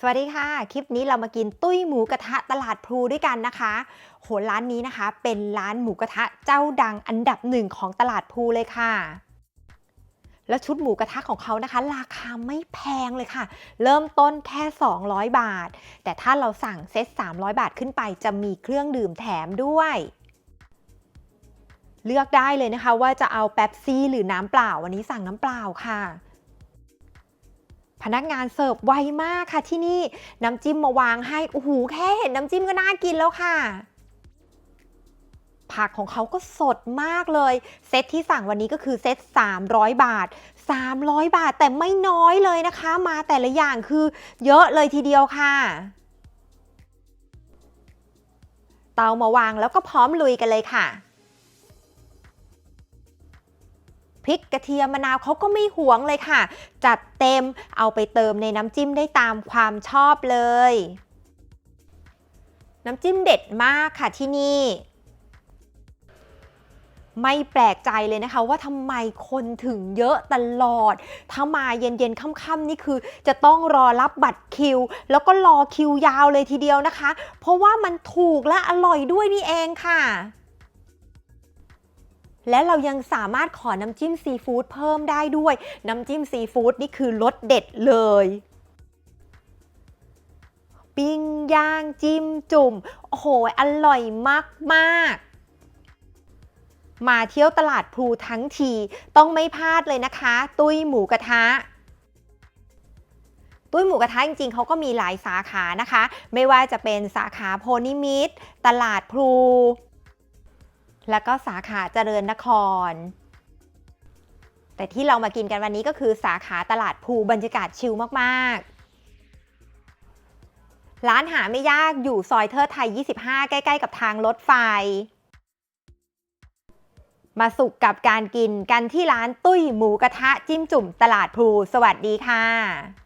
สวัสดีค่ะ คลิปนี้เรามากินตุ้ยหมูกระทะตลาดพลูด้วยกันนะคะโหร้านนี้นะคะ เป็นร้านหมูกระทะเจ้าดังอันดับหนึ่งของตลาดพลูเลยค่ะ แล้วชุดหมูกระทะของเขานะคะ ราคาไม่แพงเลยค่ะ เริ่มต้นแค่ 200 บาท แต่ถ้าเราสั่งเซต 300 บาทขึ้นไปจะมีเครื่องดื่มแถมด้วยเลือกได้เลยนะคะว่าจะเอาแป๊บซี่หรือน้ำเปล่า วันนี้สั่งน้ำเปล่าค่ะ พนักงานเสิร์ฟไวมากค่ะที่นี่น้ำจิ้มมาวางให้โอ้โหแค่เห็นน้ำจิ้มก็น่ากินแล้วค่ะ ผักของเขาก็สดมากเลย เซตที่สั่งวันนี้ก็คือเซต 300 บาท 300 บาทแต่ไม่น้อยเลยนะคะ มาแต่ละอย่างคือเยอะเลยทีเดียวค่ะเตามาวางแล้วก็พร้อมลุยกันเลยค่ะ พริกกระเทียมมะนาวเขาก็ไม่หวงเลยค่ะ จัดเต็มเอาไปเติมในน้ำจิ้มได้ตามความชอบเลย น้ำจิ้มเด็ดมากค่ะที่นี่ไม่แปลกใจเลยนะคะว่าทำไมคนถึงเยอะตลอด ถ้ามาเย็นๆค่ำๆนี่คือจะต้องรอรับบัตรคิว แล้วก็รอคิวยาวเลยทีเดียวนะคะ เพราะว่ามันถูกและอร่อยด้วยนี่เองค่ะ และเรายังสามารถขอน้ำจิ้มซีฟู้ดเพิ่มได้ด้วย น้ำจิ้มซีฟู้ดนี่คือรสเด็ดเลยปิ้งย่างจิ้มจุ่ม โอ้โห อร่อยมาก ๆ มาเที่ยวตลาดพลูทั้งที ต้องไม่พลาดเลยนะคะ ตุ้ยหมูกระทะ ตุ้ยหมูกระทะจริงๆ เขาก็มีหลายสาขานะคะ ไม่ว่าจะเป็นสาขาโพนิมิตตลาดพลู แล้วก็สาขาเจริญนคร แต่ที่เรามากินกันวันนี้ก็คือสาขาตลาดภูบรรยากาศชิลมากๆ ร้านหาไม่ยากอยู่ซอยเทิดไทย 25 ใกล้ๆ กับทางรถไฟ มาสุกกับการกินกันที่ร้านตุ้ยหมูกระทะจิ้มจุ่มตลาดพลูสวัสดีค่ะ